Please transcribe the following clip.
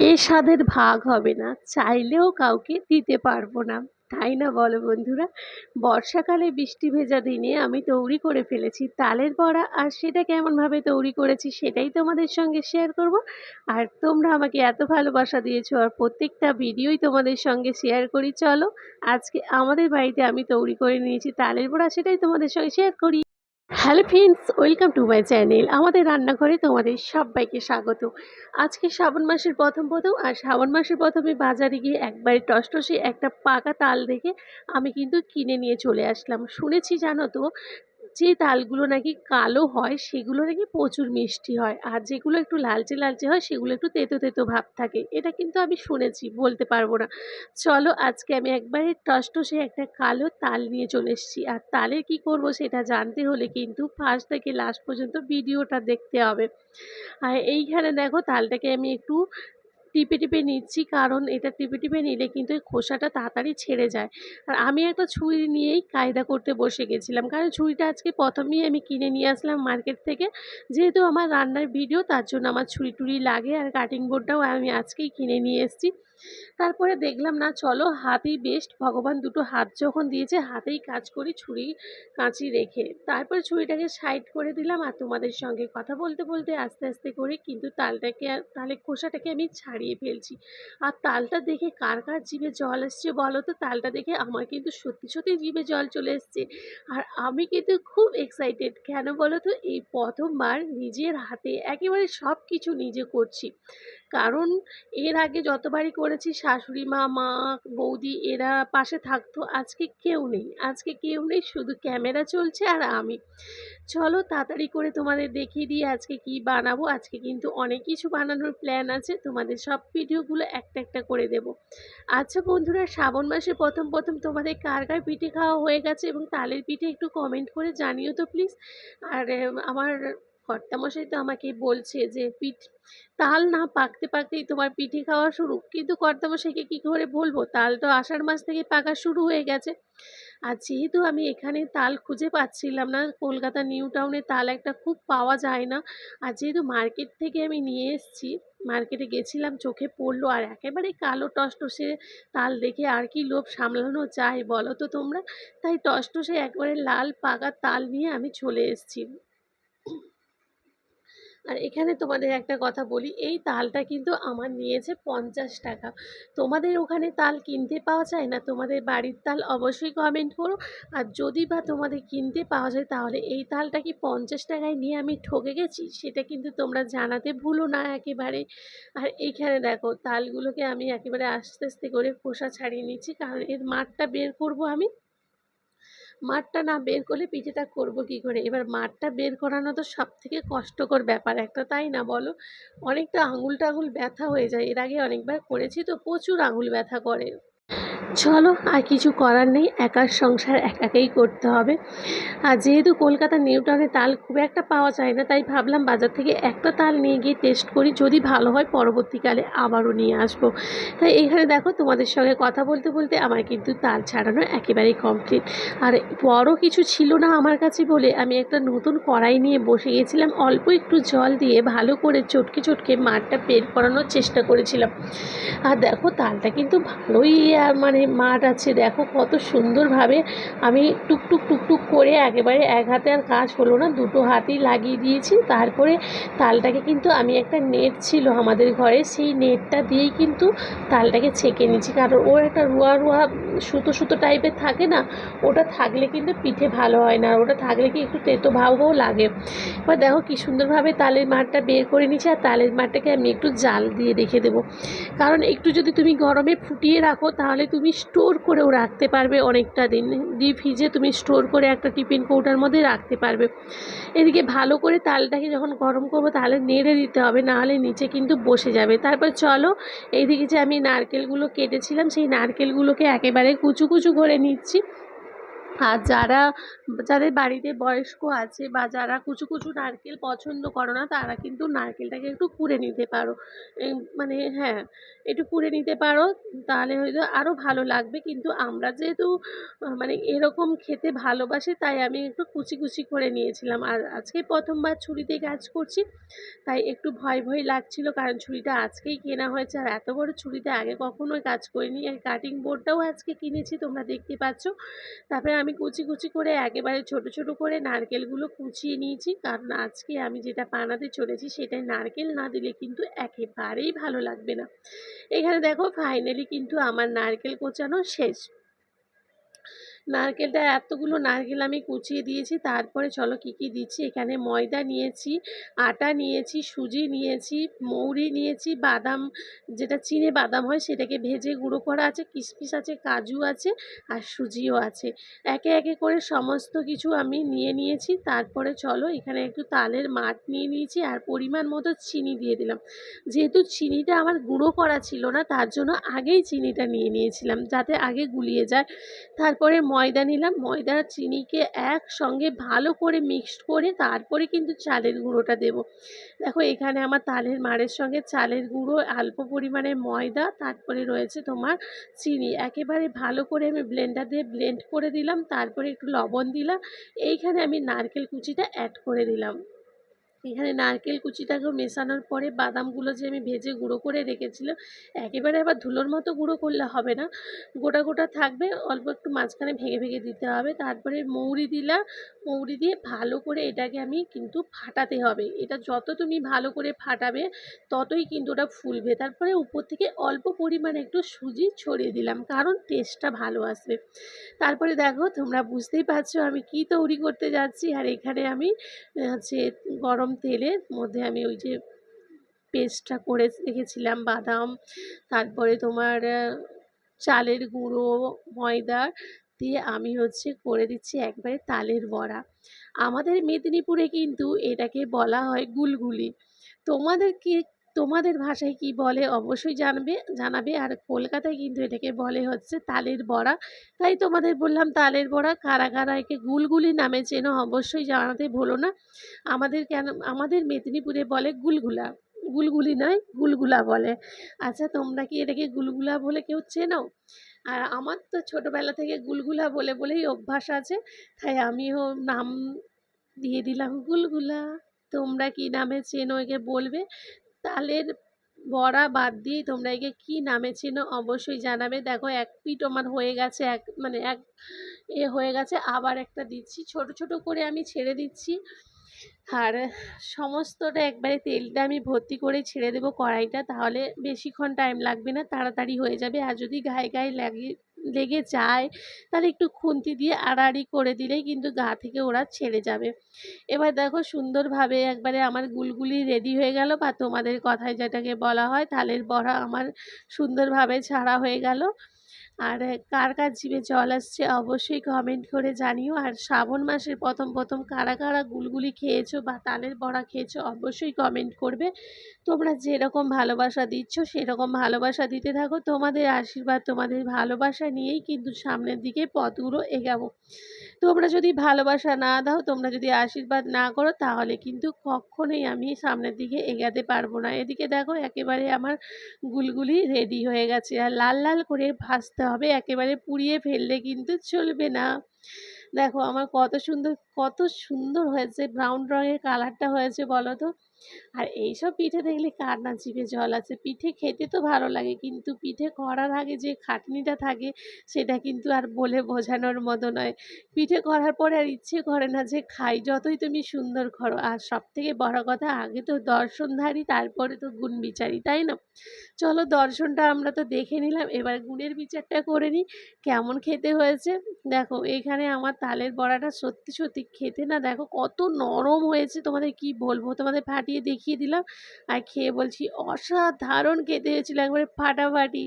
এ স্বাদের ভাগ হবে না, চাইলেও কাউকে দিতে পারব না। তাই না বলো বন্ধুরা? বর্ষাকালে বৃষ্টি ভেজা দিনে আমি তৈরি করে ফেলেছি তালের বড়া, আর সেটা কেমনভাবে তৈরি করেছি সেটাই তোমাদের সঙ্গে শেয়ার করব। আর তোমরা আমাকে এত ভালোবাসা দিয়েছ, আর প্রত্যেকটা ভিডিওই তোমাদের সঙ্গে শেয়ার করি। চলো, আজকে আমাদের বাড়িতে আমি তৈরি করে নিয়েছি তালের বড়া, সেটাই তোমাদের সঙ্গে শেয়ার করি। Hello friends, welcome to my channel. আমাদের রান্নাঘরে তোমাদের সবাইকে স্বাগত। আজকে শ্রাবণ মাসের প্রথম প্রথম আর শ্রাবণ মাসের প্রথমে বাজারে গিয়ে একবারে টসটসে একটা পাকা তাল দেখে আমি কিন্তু কিনে নিয়ে চলে আসলাম। শুনেছি জানো তো যে তালগুলো নাকি কালো হয়, সেগুলো নাকি প্রচুর মিষ্টি হয়। আর যেগুলো একটু লালচে লালচে হয়, সেগুলো একটু তেতো তেতো ভাব থাকে। এটা কিন্তু আমি শুনেছি, বলতে পারব না। চলো, আজকে আমি একবারে টসটসে একটা কালো তাল নিয়ে চলে এসেছি। আর তালের কি করব সেটা জানতে হলে কিন্তু ফার্স্ট থেকে লাস্ট পর্যন্ত ভিডিওটা দেখতে হবে। আর এইখানে দেখো, তালটাকে আমি একটু টিপে টিপে নিচ্ছি। কারণ এটা টিপে টিপে নিলে কিন্তু খোসাটা তাড়াতাড়ি ছেড়ে যায়। আর আমি একটা ছুরি নিয়েই কায়দা করতে বসে গেছিলাম। কারণ ছুরিটা আজকে প্রথমেই আমি কিনে নিয়ে আসলাম মার্কেট থেকে। যেহেতু আমার রান্নার ভিডিও, তার জন্য আমার ছুরি টুরি লাগে আর কাটিং বোর্ডটাও আমি আজকেই কিনে নিয়ে এসেছি। তারপরে দেখলাম, না, চলো, হাতেই বেস্ট ভগবান দুটো হাত যখন দিয়েছে, হাতেই কাজ করি, ছুরি কাঁচি রেখে। তারপর ছুরিটাকে সাইড করে দিলাম আর তোমাদের সঙ্গে কথা বলতে বলতে আস্তে আস্তে করে কিন্তু তালটাকে তালের খোসাটাকে আমি ছাড়িয়ে ফেলছি। আর তালটা দেখে কার কার জিভে জল এসছে বলো তো? তালটা দেখে আমার কিন্তু সত্যি সত্যি জিভে জল চলে এসছে। আর আমি কিন্তু খুব এক্সাইটেড কেন বলো তো? এই প্রথমবার নিজের হাতে একেবারে সব কিছু নিজে করছি। কারণ এর আগে যতবারই করেছি, শাশুড়ি মা মা, বৌদি এরা পাশে থাকতো। আজকে কেউ নেই। আজকে কেউ নেই, শুধু ক্যামেরা চলছে আর আমি। চলো তাড়াতাড়ি করে তোমাদের দেখিয়ে দিই আজকে কি বানাবো। আজকে কিন্তু অনেক কিছু বানানোর প্ল্যান আছে। তোমাদের সব ভিডিওগুলো একটা একটা করে দেব। আচ্ছা বন্ধুরা, শ্রাবণ মাসে প্রথম প্রথম তোমাদের কার কার পিঠে খাওয়া হয়ে গেছে? এবং তালের পিঠে একটু কমেন্ট করে জানিও তো প্লিজ আর আমার কর্তামশাই তো আমাকে বলছে যে, পিঠ তাল না পাকতে পাকতেই তোমার পিঠে খাওয়া শুরু। কিন্তু কর্তামশাইকে কী করে বলব? তাল তো আষাঢ় মাস থেকে পাকা শুরু হয়ে গেছে। আর যেহেতু আমি এখানে তাল খুঁজে পাচ্ছিলাম না, কলকাতা নিউ টাউনে তাল একটা খুব পাওয়া যায় না। আর যেহেতু মার্কেট থেকে আমি নিয়ে এসেছি, মার্কেটে গেছিলাম, চোখে পড়ল আর একেবারে কালো টসটসে তাল দেখে আর কি লোভ সামলানো যায় বলো তো তোমরা? তাই টসটসে একবারে লাল পাকা তাল নিয়ে আমি চলে এসেছি। আর এখানে তোমাদের একটা কথা বলি, এই তালটা কিন্তু আমার নিয়েছে পঞ্চাশ টাকা। তোমাদের ওখানে তাল কিনতে পাওয়া যায় না? তোমাদের বাড়ির তাল অবশ্যই কমেন্ট করো। আর যদি বা তোমাদের কিনতে পাওয়া যায়, তাহলে এই তালটা কি পঞ্চাশ টাকায় নিয়ে আমি ঠকে গেছি? সেটা কিন্তু তোমরা জানাতে ভুলো না একেবারে। আর এইখানে দেখো, তালগুলোকে আমি একেবারে আস্তে আস্তে করে খোসা ছাড়িয়ে নিচ্ছি, কারণ এর মাঠটা বের করব আমি। মাঠটা না বের করলে পিঠেটা করব কি করে? এবার মাঠটা বের করানো তো সব থেকে কষ্টকর ব্যাপার একটা, তাই না বলো? অনেকটা আঙুল টাঙুল ব্যথা হয়ে যায়। এর আগে অনেকবার করেছি তো প্রচুর আঙুল ব্যথা করে। চলো, আর কিছু করার নেই একার সংসার একাকেই করতে হবে। আর যেহেতু কলকাতা নিউ টাউনে তাল খুব একটা পাওয়া যায় না, তাই ভাবলাম বাজার থেকে একটা তাল নিয়ে গিয়ে টেস্ট করি, যদি ভালো হয় পরবর্তীকালে আবারও নিয়ে আসব। তাই এখানে দেখো, তোমাদের সঙ্গে কথা বলতে বলতে আমার কিন্তু তাল ছাড়ানো একেবারেই কমপ্লিট আর বড় কিছু ছিল না আমার কাছে বলে আমি একটা নতুন কড়াই নিয়ে বসে গেছিলাম, অল্প একটু জল দিয়ে ভালো করে চটকে চটকে মাঠটা বের করানোর চেষ্টা করেছিলাম। আর দেখো, তালটা কিন্তু ভালোই মানে মানে মাঠ আছে, দেখো কত সুন্দরভাবে আমি টুকটুক টুকটুক করে একেবারে এক হাতে আর কাজ হলো না, দুটো হাতেই লাগিয়ে দিয়েছি। তারপরে তালটাকে কিন্তু আমি একটা নেট ছিল আমাদের ঘরে, সেই নেটটা দিয়েই কিন্তু তালটাকে ছেঁকে নিচ্ছি কারণ ওর একটা রুয়া রুয়া সুতো সুতো টাইপের থাকে না, ওটা থাকলে কিন্তু পিঠে ভালো হয় না, আর ওটা থাকলে কি একটু তেতো ভাবও লাগে। এবার দেখো কি সুন্দরভাবে তালের মাঠটা বের করে নিচ্ছি আর তালের মাঠটাকে আমি একটু জাল দিয়ে রেখে দেবো। কারণ একটু যদি তুমি গরমে ফুটিয়ে রাখো, তাহলে তুমি তুমি স্টোর করেও রাখতে পারবে অনেকটা দিন। ডিপ ফ্রিজে তুমি স্টোর করে একটা টিফিন কৌটার মধ্যে রাখতে পারবে। এদিকে ভালো করে তালটাকে যখন গরম করব তাহলে নেড়ে দিতে হবে, নাহলে নিচে কিন্তু বসে যাবে। তারপর চলো, এইদিকে যে আমি নারকেলগুলো কেটেছিলাম, সেই নারকেলগুলোকে একেবারে কুচু কুচু করে নিচ্ছি। আর যারা, যাদের বাড়িতে বয়স্ক আছে বা যারা কুচু কুচু নারকেল পছন্দ করো না, তারা কিন্তু নারকেলটাকে একটু কুড়ে নিতে পারো। মানে হ্যাঁ একটু কুড়ে নিতে পারো, তাহলে হয়তো আরও ভালো লাগবে। কিন্তু আমরা যেহেতু মানে এরকম খেতে ভালোবাসি, তাই আমি একটু কুচি কুচি করে নিয়েছিলাম। আর আজকে প্রথমবার ছুরিতে কাজ করছি, তাই একটু ভয় ভয় লাগছিল, কারণ ছুরিটা আজকেই কেনা হয়েছে। আর এত বড় ছুরিতে আগে কখনোই কাজ করিনি। আর কাটিং বোর্ডটাও আজকে কিনেছি, তোমরা দেখতে পাচ্ছ। তারপরে আমি কুচি কুচি করে একেবারে ছোট ছোট করে নারকেলগুলো কুচিয়ে নিয়েছি। কারণ আজকে আমি যেটা বানাতে চলেছি সেটাই নারকেল না দিলে কিন্তু একেবারেই ভালো লাগবে না। এখানে দেখো ফাইনালি কিন্তু আমার নারকেল কোচানো শেষ। নারকেলটা, এতগুলো নারকেল আমি কুচিয়ে দিয়েছি। তারপরে চলো কি কি দিচ্ছি? এখানে ময়দা নিয়েছি, আটা নিয়েছি, সুজি নিয়েছি, মৌরি নিয়েছি, বাদাম, যেটা চিনে বাদাম হয় সেটাকে ভেজে গুঁড়ো করা আছে, কিশমিশ আছে, কাজু আছে আর সুজিও আছে। একে একে করে সমস্ত কিছু আমি নিয়ে নিয়েছি। তারপরে চলো এখানে একটু তালের মাঠ নিয়ে নিয়েছি আর পরিমাণ মতো চিনি দিয়ে দিলাম। যেহেতু চিনিটা আমার গুঁড়ো করা ছিল না, তার জন্য আগেই চিনিটা নিয়ে নিয়েছিলাম যাতে আগে গুলিয়ে যায়। তারপরে ময়দা নিলাম। ময়দা চিনিকে একসঙ্গে ভালো করে মিক্সড করে তারপরে কিন্তু চালের গুঁড়োটা দেব। দেখো এখানে আমার তালের মাড়ের সঙ্গে চালের গুঁড়ো, অল্প পরিমাণে ময়দা, তারপরে রয়েছে তোমার চিনি। একেবারে ভালো করে আমি ব্লেন্ডার দিয়ে ব্লেন্ড করে দিলাম, তারপরে একটু লবণ দিলাম। এইখানে আমি নারকেল কুচিটা অ্যাড করে দিলাম। এখানে নারকেল কুচিটাকেও মেশানোর পরে বাদামগুলো যে আমি ভেজে গুঁড়ো করে রেখেছিলাম, একেবারে আবার ধুলোর মতো গুঁড়ো করলে হবে না। গোটা গোটা থাকবে, অল্প একটু মাঝখানে ভেঙে ভেঙে দিতে হবে। তারপরে মৌরি দিলাম, মৌরি দিয়ে ভালো করে এটাকে আমি কিন্তু ফাটাতে হবে। এটা যত তুমি ভালো করে ফাটাবে, ততই কিন্তু ওটা ফুলবে। তারপরে উপর থেকে অল্প পরিমাণে একটু সুজি ছড়িয়ে দিলাম, কারণ টেস্টটা ভালো আসবে। তারপরে দেখো, তোমরা বুঝতেই পারছ আমি কি তৈরি করতে যাচ্ছি। আর এখানে আমি হচ্ছে গরম তেলের মধ্যে আমি ওই যে পেস্টটা করে রেখেছিলাম, বাদাম, তারপরে তোমার চালের গুঁড়ো, ময়দা দিয়ে আমি হচ্ছে করে দিচ্ছি একবারে তালের বড়া। আমাদের মেদিনীপুরে কিন্তু এটাকে বলা হয় গুলগুলি। তোমাদের কি তোমাদের ভাষায় কি বলে অবশ্যই জানবে, জানাবে। আর কলকাতায় কিন্তু এটাকে বলে হচ্ছে তালের বড়া। তাই তোমাদের বললাম তালের বড়া। কারা কারা একে গুলগুলি নামে চেনো অবশ্যই জানাতে ভুলো না। আমাদের কেন, আমাদের মেদিনীপুরে বলে গুলগুলা। গুলগুলি নয়, গুলগুলা বলে। আচ্ছা তোমরা কি এটাকে গুলগুলা বলে কেউ চেনো? আর আমার তো ছোটোবেলা থেকে গুলগুলা বলে বলেই অভ্যাস আছে। তাই আমিও নাম দিয়ে দিলাম গুলগুলা। তোমরা কি নামে চেনো একে বলবে? তালের বড়া বাদ দিয়ে তোমরা একে কি নামে চেনো অবশ্যই জানাবে। দেখো, এক পিট আমার হয়ে গেছে, এক মানে এক এ হয়ে গেছে, আবার একটা দিচ্ছি। ছোট ছোট করে আমি ছেড়ে দিচ্ছি। আর সমস্তটা একবারে তেলটা আমি ভর্তি করে ছেড়ে দেবো কড়াইটা, তাহলে বেশিক্ষণ টাইম লাগবে না, তাড়াতাড়ি হয়ে যাবে। আর যদি গায়ে গায়ে লাগে লেগে যায়, তাহলে একটু খুন্তি দিয়ে আড়াআড়ি করে দিলেই কিন্তু গা থেকে ওরা ছেড়ে যাবে। এবার দেখো সুন্দরভাবে একবারে আমার গুলগুলি রেডি হয়ে গেল বা তোমাদের কথায় যেটাকে বলা হয়, থালের বড়া আমার সুন্দরভাবে ছাড়া হয়ে গেল। আর কার কার জিভে জল আসছে অবশ্যই কমেন্ট করে জানিও। আর শ্রাবণ মাসের প্রথম প্রথম কারা কারা গুলগুলি খেয়েছো বা তালের বড়া খেয়েছো অবশ্যই কমেন্ট করবে। তোমরা যেরকম ভালোবাসা দিচ্ছ সেরকম ভালোবাসা দিতে থাকো। তোমাদের আশীর্বাদ, তোমাদের ভালোবাসা নিয়েই কিন্তু সামনের দিকে পথগুলো এগাবো। তোমরা যদি ভালোবাসা না দাও, তোমরা যদি আশীর্বাদ না করো, তাহলে কিন্তু কখনোই আমি সামনের দিকে এগাতে পারব না। এদিকে দেখো একেবারে আমার গুলগুলি রেডি হয়ে গেছে। আর লাল লাল করে ভাজতে হবে, একেবারে পুড়িয়ে ফেললে কিন্তু চলবে না। দেখো, আমার কত সুন্দর কত সুন্দর হয়েছে ব্রাউন রঙের কালারটা হয়েছে বলো তো? আর এইসব পিঠে দেখলে কার না জিভে জল আছে। পিঠে খেতে তো ভালো লাগে, কিন্তু পিঠে করার আগে যে খাটনিটা থাকে, সেটা কিন্তু আর বলে বোঝানোর মতো নয়। পিঠে করার পরে আর ইচ্ছে করে না যে খাই, যতই তুমি সুন্দর করো। আর সব থেকে বড় কথা, আগে তো দর্শনধারী তারপরে তো গুণ বিচারি, তাই না? চলো দর্শনটা আমরা তো দেখে নিলাম, এবার গুণের বিচারটা করে নিই, কেমন খেতে হয়েছে। দেখো, এখানে আমার তালের বড়াটা সত্যি সত্যি খেতে না, দেখো কত নরম হয়েছে, তোমাদের কি বলব? তোমাদের ফাটিয়ে দেখিয়ে দিলাম আর খেয়ে বলছি অসাধারণ খেতে হয়েছিল একবারে ফাটাফাটি।